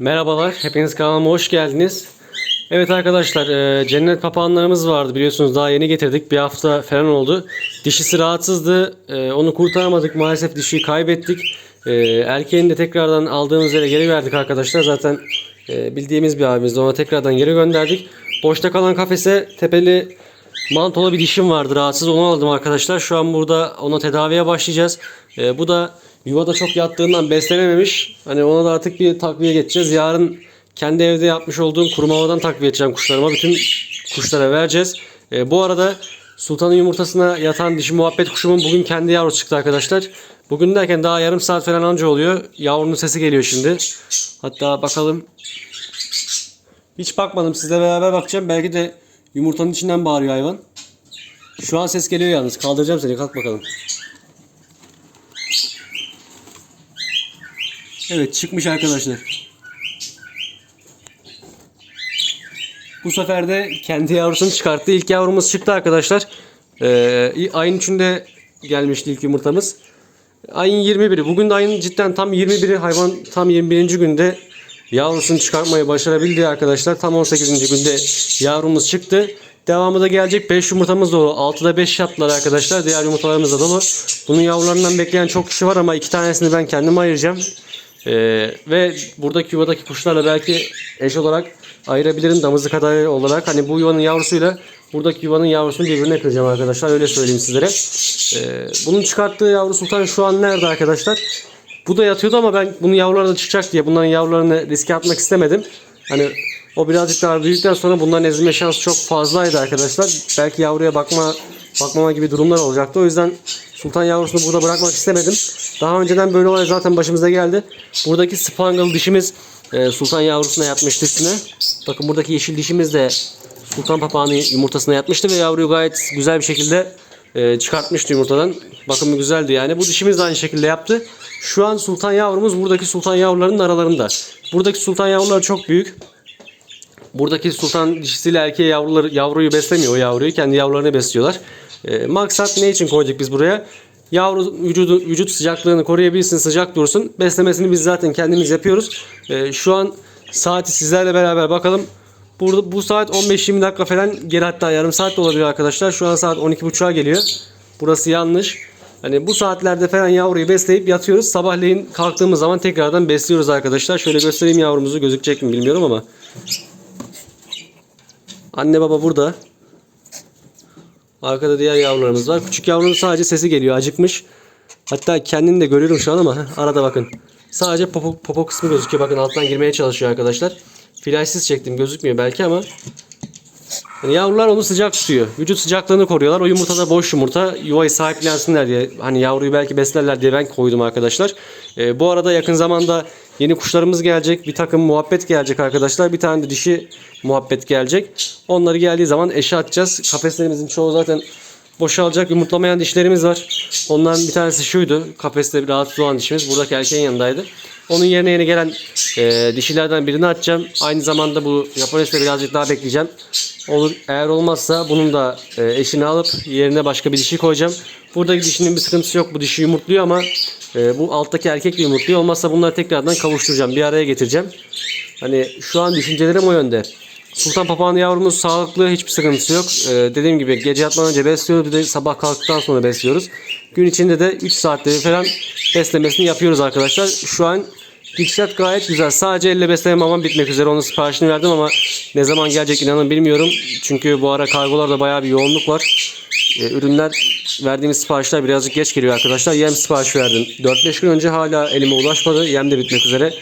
Merhabalar, hepiniz kanalıma hoş geldiniz. Evet arkadaşlar, e, cennet papağanlarımız vardı biliyorsunuz daha yeni getirdik. Bir hafta falan oldu. Dişisi rahatsızdı, e, onu kurtaramadık maalesef dişiyi kaybettik. E, erkeğini de tekrardan aldığımız yere geri verdik arkadaşlar. Zaten e, bildiğimiz bir abimizdi, ona tekrardan geri gönderdik. Boşta kalan kafese tepeli mantolu bir dişim vardı rahatsız onu aldım arkadaşlar. Şu an burada ona tedaviye başlayacağız. E, bu da yuvada çok yattığından beslenememiş. Hani ona da artık bir takviye geçeceğiz. Yarın kendi evde yapmış olduğum kuru takviye edeceğim kuşlarıma. Bütün kuşlara vereceğiz. E, bu arada Sultan'ın yumurtasına yatan dişi muhabbet kuşumun bugün kendi yavrusu çıktı arkadaşlar. Bugün derken daha yarım saat falan anca oluyor. Yavrunun sesi geliyor şimdi. Hatta bakalım. Hiç bakmadım sizle beraber bakacağım. Belki de yumurtanın içinden bağırıyor hayvan. Şu an ses geliyor yalnız. Kaldıracağım seni. Kalk bakalım. Evet çıkmış arkadaşlar. Bu sefer de kendi yavrusunu çıkarttı. İlk yavrumuz çıktı arkadaşlar. Ee, ayın içinde gelmişti ilk yumurtamız. Ayın 21'i. Bugün de ayın cidden tam 21'i. Hayvan tam 21. günde yavrusunu çıkartmayı başarabildi arkadaşlar. Tam 18. günde yavrumuz çıktı. Devamı da gelecek. 5 yumurtamız dolu. 6'da 5 yaptılar arkadaşlar. Diğer yumurtalarımız da dolu. Bunun yavrularından bekleyen çok kişi var ama iki tanesini ben kendim ayıracağım. Ee, ve buradaki yuvadaki kuşlarla belki eş olarak ayırabilirim damızlık adayı olarak. Hani bu yuvanın yavrusuyla buradaki yuvanın yavrusunu birbirine kıracağım arkadaşlar. Öyle söyleyeyim sizlere. Ee, bunun çıkarttığı yavru sultan şu an nerede arkadaşlar? Bu da yatıyordu ama ben bunun yavruları da çıkacak diye bunların yavrularını riske atmak istemedim. Hani o birazcık daha büyüdükten sonra bunların ezilme şansı çok fazlaydı arkadaşlar. Belki yavruya bakma bakmama gibi durumlar olacaktı. O yüzden sultan yavrusunu burada bırakmak istemedim. Daha önceden böyle olay zaten başımıza geldi. Buradaki spangle dişimiz e, sultan yavrusuna yatmıştı üstüne. Bakın buradaki yeşil dişimiz de sultan papağanı yumurtasına yatmıştı ve yavruyu gayet güzel bir şekilde e, çıkartmıştı yumurtadan. Bakımı güzeldi yani. Bu dişimiz de aynı şekilde yaptı. Şu an sultan yavrumuz buradaki sultan yavrularının aralarında. Buradaki sultan yavruları çok büyük. Buradaki sultan dişisiyle erkeği yavruları, yavruyu beslemiyor o yavruyu. Kendi yavrularını besliyorlar. E, maksat ne için koyduk biz buraya? Yavru vücudu, vücut sıcaklığını koruyabilsin, sıcak dursun. Beslemesini biz zaten kendimiz yapıyoruz. E, şu an saati sizlerle beraber bakalım. Burada bu saat 15-20 dakika falan geri hatta yarım saat de olabilir arkadaşlar. Şu an saat 12.30'a geliyor. Burası yanlış. Hani bu saatlerde falan yavruyu besleyip yatıyoruz. Sabahleyin kalktığımız zaman tekrardan besliyoruz arkadaşlar. Şöyle göstereyim yavrumuzu gözükecek mi bilmiyorum ama. Anne baba burada. Arkada diğer yavrularımız var. Küçük yavrunun sadece sesi geliyor. Acıkmış. Hatta kendini de görüyorum şu an ama arada bakın. Sadece popo, popo kısmı gözüküyor. Bakın alttan girmeye çalışıyor arkadaşlar. Flaşsız çektim gözükmüyor belki ama yani yavrular onu sıcak tutuyor. Vücut sıcaklığını koruyorlar. O yumurta da boş yumurta. Yuvayı sahiplensinler diye. Hani yavruyu belki beslerler diye ben koydum arkadaşlar. Ee, bu arada yakın zamanda yeni kuşlarımız gelecek. Bir takım muhabbet gelecek arkadaşlar. Bir tane de dişi muhabbet gelecek. Onları geldiği zaman eşe atacağız. Kafeslerimizin çoğu zaten boşalacak. Yumurtlamayan dişlerimiz var. Onların bir tanesi şuydu. Kafeste rahatsız olan dişimiz. Buradaki erkeğin yanındaydı. Onun yerine yeni gelen e, dişilerden birini atacağım. Aynı zamanda bu Japones'te birazcık daha bekleyeceğim. Olur eğer olmazsa bunun da e, eşini alıp yerine başka bir dişi koyacağım. Buradaki dişinin bir sıkıntısı yok. Bu dişi yumurtluyor ama e, bu alttaki erkek de yumurtluyor. Olmazsa bunları tekrardan kavuşturacağım. Bir araya getireceğim. Hani şu an düşüncelerim o yönde. Sultan papağanı yavrumuz sağlıklı hiçbir sıkıntısı yok. Ee, dediğim gibi gece yatmadan önce besliyoruz bir de sabah kalktıktan sonra besliyoruz. Gün içinde de 3 saatte falan beslemesini yapıyoruz arkadaşlar. Şu an gidişat gayet güzel. Sadece elle besleme mamam bitmek üzere. Onun siparişini verdim ama ne zaman gelecek inanın bilmiyorum. Çünkü bu ara kargolarda bayağı bir yoğunluk var. Ee, ürünler verdiğimiz siparişler birazcık geç geliyor arkadaşlar. Yem sipariş verdim. 4-5 gün önce hala elime ulaşmadı. Yem de bitmek üzere.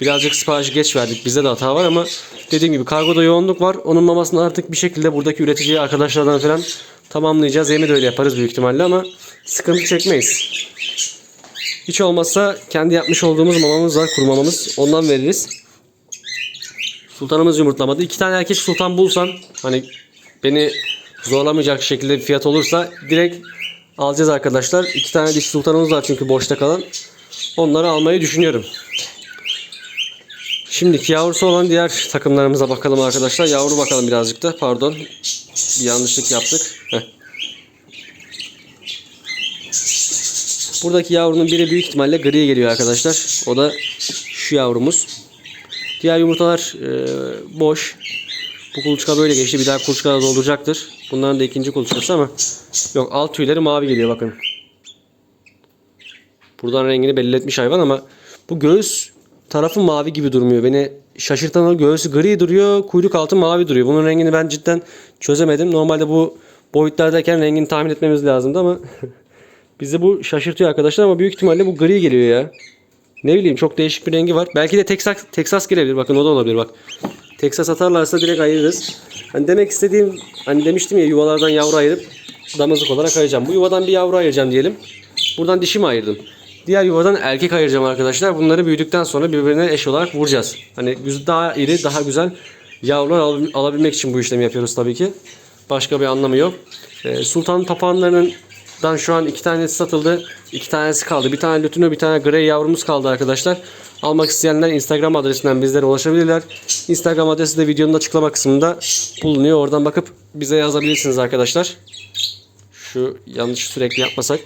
Birazcık siparişi geç verdik. Bizde de hata var ama dediğim gibi kargoda yoğunluk var. Onun mamasını artık bir şekilde buradaki üreticiye arkadaşlardan falan tamamlayacağız. Yemi de öyle yaparız büyük ihtimalle ama sıkıntı çekmeyiz. Hiç olmazsa kendi yapmış olduğumuz mamamız var. Kuru mamamız. Ondan veririz. Sultanımız yumurtlamadı. İki tane erkek sultan bulsam hani beni zorlamayacak şekilde bir fiyat olursa direkt alacağız arkadaşlar. İki tane diş sultanımız var çünkü boşta kalan. Onları almayı düşünüyorum. Şimdiki yavrusu olan diğer takımlarımıza bakalım arkadaşlar. Yavru bakalım birazcık da. Pardon. Bir yanlışlık yaptık. Heh. Buradaki yavrunun biri büyük ihtimalle griye geliyor arkadaşlar. O da şu yavrumuz. Diğer yumurtalar e, boş. Bu kuluçka böyle geçti. Bir daha kuluçka da dolduracaktır. Bunların da ikinci kuluçkası ama yok alt tüyleri mavi geliyor bakın. Buradan rengini belli etmiş hayvan ama bu göğüs tarafı mavi gibi durmuyor. Beni şaşırtan o göğsü gri duruyor, kuyruk altı mavi duruyor. Bunun rengini ben cidden çözemedim. Normalde bu boyutlardayken rengini tahmin etmemiz lazımdı ama bizi bu şaşırtıyor arkadaşlar ama büyük ihtimalle bu gri geliyor ya. Ne bileyim çok değişik bir rengi var. Belki de Texas, Texas gelebilir. Bakın o da olabilir bak. Texas atarlarsa direkt ayırırız. Hani demek istediğim hani demiştim ya yuvalardan yavru ayırıp damızlık olarak ayıracağım. Bu yuvadan bir yavru ayıracağım diyelim. Buradan dişimi ayırdım. Diğer yuvadan erkek ayıracağım arkadaşlar. Bunları büyüdükten sonra birbirine eş olarak vuracağız. Hani daha iri, daha güzel yavrular al- alabilmek için bu işlemi yapıyoruz tabii ki. Başka bir anlamı yok. Ee, Sultan papağanlarından şu an iki tanesi satıldı. iki tanesi kaldı. Bir tane lütino, bir tane grey yavrumuz kaldı arkadaşlar. Almak isteyenler Instagram adresinden bizlere ulaşabilirler. Instagram adresi de videonun açıklama kısmında bulunuyor. Oradan bakıp bize yazabilirsiniz arkadaşlar. Şu yanlış sürekli yapmasak.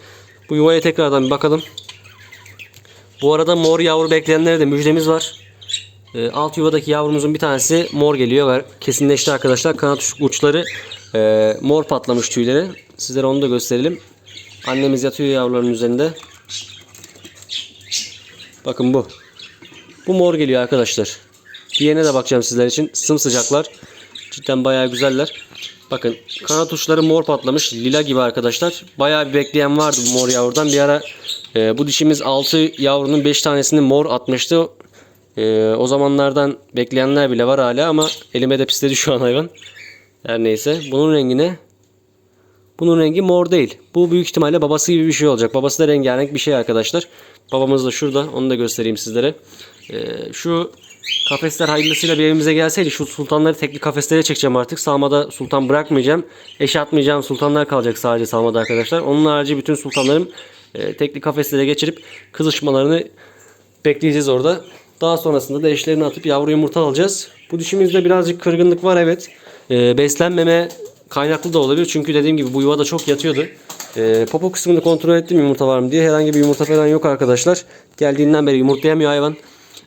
Bu yuvaya tekrardan bir bakalım. Bu arada mor yavru bekleyenlere de müjdemiz var. Ee, alt yuvadaki yavrumuzun bir tanesi mor geliyor kesinleşti arkadaşlar. Kanat uç- uçları e, mor patlamış tüyleri. Sizlere onu da gösterelim. Annemiz yatıyor yavruların üzerinde. Bakın bu. Bu mor geliyor arkadaşlar. Diğerine de bakacağım sizler için. Sımsıcaklar. Cidden bayağı güzeller. Bakın kanat uçları mor patlamış. Lila gibi arkadaşlar. Bayağı bir bekleyen vardı bu mor yavrudan. Bir ara e, bu dişimiz 6 yavrunun 5 tanesini mor atmıştı. E, o zamanlardan bekleyenler bile var hala ama elime de pisledi şu an hayvan. Her neyse. Bunun rengi ne? Bunun rengi mor değil. Bu büyük ihtimalle babası gibi bir şey olacak. Babası da rengarenk bir şey arkadaşlar. Babamız da şurada. Onu da göstereyim sizlere. Ee, şu kafesler hayırlısıyla bir evimize gelseydi şu sultanları tekli kafeslere çekeceğim artık. Salmada sultan bırakmayacağım. Eş atmayacağım sultanlar kalacak sadece salmada arkadaşlar. Onun harici bütün sultanlarım e, tekli kafeslere geçirip kızışmalarını bekleyeceğiz orada. Daha sonrasında da eşlerini atıp yavru yumurta alacağız. Bu dişimizde birazcık kırgınlık var evet. Ee, beslenmeme kaynaklı da olabilir. Çünkü dediğim gibi bu yuvada çok yatıyordu. Ee, popo kısmını kontrol ettim yumurta var mı diye. Herhangi bir yumurta falan yok arkadaşlar. Geldiğinden beri yumurtlayamıyor hayvan.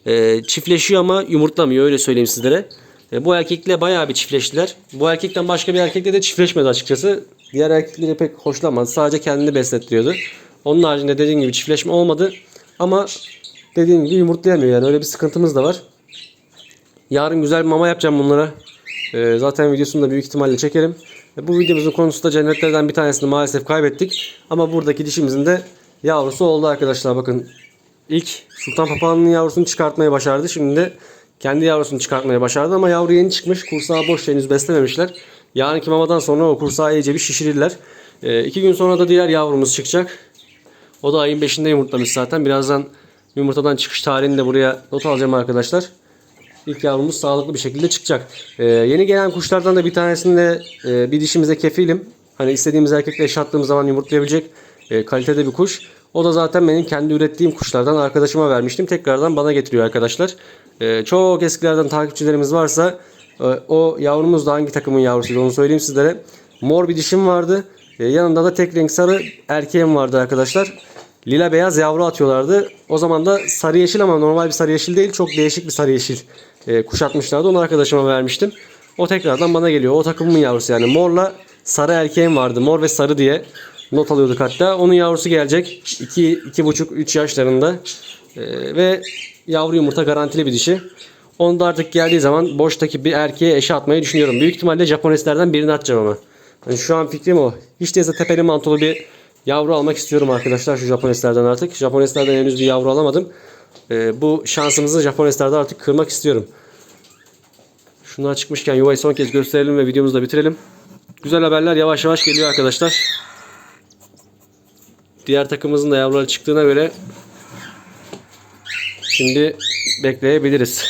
Ee, çiftleşiyor ama yumurtlamıyor öyle söyleyeyim sizlere. Ee, bu erkekle bayağı bir çiftleştiler. Bu erkekten başka bir erkekle de çiftleşmedi açıkçası. Diğer erkekleri pek hoşlanmadı. Sadece kendini beslettiriyordu. Onun haricinde dediğim gibi çiftleşme olmadı. Ama dediğim gibi yumurtlayamıyor yani öyle bir sıkıntımız da var. Yarın güzel bir mama yapacağım bunlara. Ee, zaten videosunu da büyük ihtimalle çekerim. Bu videomuzun konusu da cennetlerden bir tanesini maalesef kaybettik. Ama buradaki dişimizin de yavrusu oldu arkadaşlar. Bakın ilk Sultan Papağanı'nın yavrusunu çıkartmayı başardı. Şimdi de kendi yavrusunu çıkartmaya başardı ama yavru yeni çıkmış. Kursağı boş henüz beslememişler. Yarınki mamadan sonra o kursağı iyice bir şişirirler. Ee, iki gün sonra da diğer yavrumuz çıkacak. O da ayın 5'inde yumurtlamış zaten. Birazdan yumurtadan çıkış tarihini de buraya not alacağım arkadaşlar. İlk yavrumuz sağlıklı bir şekilde çıkacak. Ee, yeni gelen kuşlardan da bir tanesinde e, bir dişimize kefilim. Hani istediğimiz erkekle eş attığımız zaman yumurtlayabilecek e, kalitede bir kuş. O da zaten benim kendi ürettiğim kuşlardan arkadaşıma vermiştim. Tekrardan bana getiriyor arkadaşlar. E, çok eskilerden takipçilerimiz varsa e, o yavrumuz da hangi takımın yavrusuydu onu söyleyeyim sizlere. Mor bir dişim vardı. E, yanında da tek renk sarı erkeğim vardı arkadaşlar. Lila beyaz yavru atıyorlardı. O zaman da sarı yeşil ama normal bir sarı yeşil değil. Çok değişik bir sarı yeşil e, kuşatmışlardı. Onu arkadaşıma vermiştim. O tekrardan bana geliyor. O takımın yavrusu yani. Morla sarı erkeğim vardı. Mor ve sarı diye not alıyorduk hatta. Onun yavrusu gelecek. 2 2,5 3 yaşlarında. E, ve yavru yumurta garantili bir dişi. Onu da artık geldiği zaman boştaki bir erkeğe eşe atmayı düşünüyorum. Büyük ihtimalle Japoneslerden birini atacağım ama. Yani şu an fikrim o. Hiç değilse tepeli mantolu bir yavru almak istiyorum arkadaşlar şu Japoneslerden artık. Japoneslerden henüz bir yavru alamadım. Ee, bu şansımızı Japoneslerden artık kırmak istiyorum. Şunlar çıkmışken yuvayı son kez gösterelim ve videomuzu da bitirelim. Güzel haberler yavaş yavaş geliyor arkadaşlar. Diğer takımımızın da yavruları çıktığına göre şimdi bekleyebiliriz.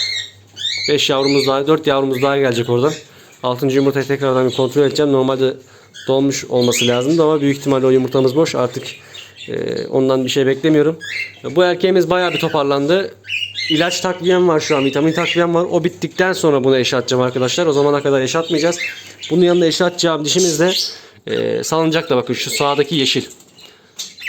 5 yavrumuz daha, 4 yavrumuz daha gelecek oradan. 6. yumurtayı tekrardan bir kontrol edeceğim. Normalde dolmuş olması lazımdı ama büyük ihtimalle o yumurtamız boş. Artık e, ondan bir şey beklemiyorum. Bu erkeğimiz bayağı bir toparlandı. İlaç takviyem var şu an. Vitamin takviyem var. O bittikten sonra bunu eşe arkadaşlar. O zamana kadar eşe. Bunun yanında eşe dişimiz de e, salıncakla bakın şu sağdaki yeşil.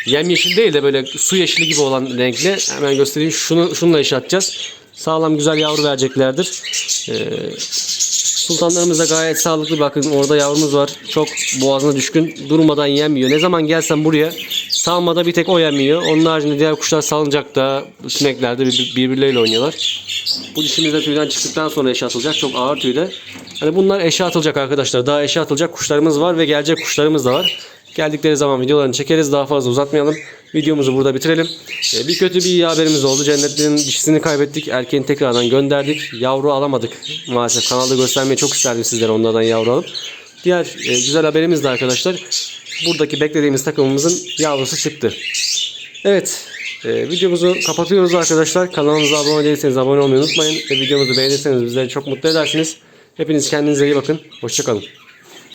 Yem yeşil değil de böyle su yeşili gibi olan renkli. Hemen göstereyim. Şunu şununla eşe atacağız. sağlam güzel yavru vereceklerdir. Ee, sultanlarımız da gayet sağlıklı. Bakın orada yavrumuz var. Çok boğazına düşkün. Durmadan yemiyor. Ne zaman gelsem buraya salmada bir tek o yemiyor. Onun haricinde diğer kuşlar salıncakta, sineklerde bir- birbirleriyle oynuyorlar. Bu dişimiz de tüyden çıktıktan sonra eşe atılacak. Çok ağır tüyde. Hani bunlar eşe atılacak arkadaşlar. Daha eşe atılacak kuşlarımız var ve gelecek kuşlarımız da var. Geldikleri zaman videolarını çekeriz. Daha fazla uzatmayalım. Videomuzu burada bitirelim. Ee, Bir kötü bir iyi haberimiz oldu. Cennetlerin dişisini kaybettik. Erkeğini tekrardan gönderdik. Yavru alamadık. Maalesef kanalda göstermeyi çok isterdim sizlere onlardan yavru alıp. Diğer e, güzel haberimiz de arkadaşlar. Buradaki beklediğimiz takımımızın yavrusu çıktı. Evet. e, videomuzu kapatıyoruz arkadaşlar. Kanalımıza abone değilseniz abone olmayı unutmayın. Ve videomuzu beğenirseniz bizleri çok mutlu edersiniz. Hepiniz kendinize iyi bakın. Hoşçakalın.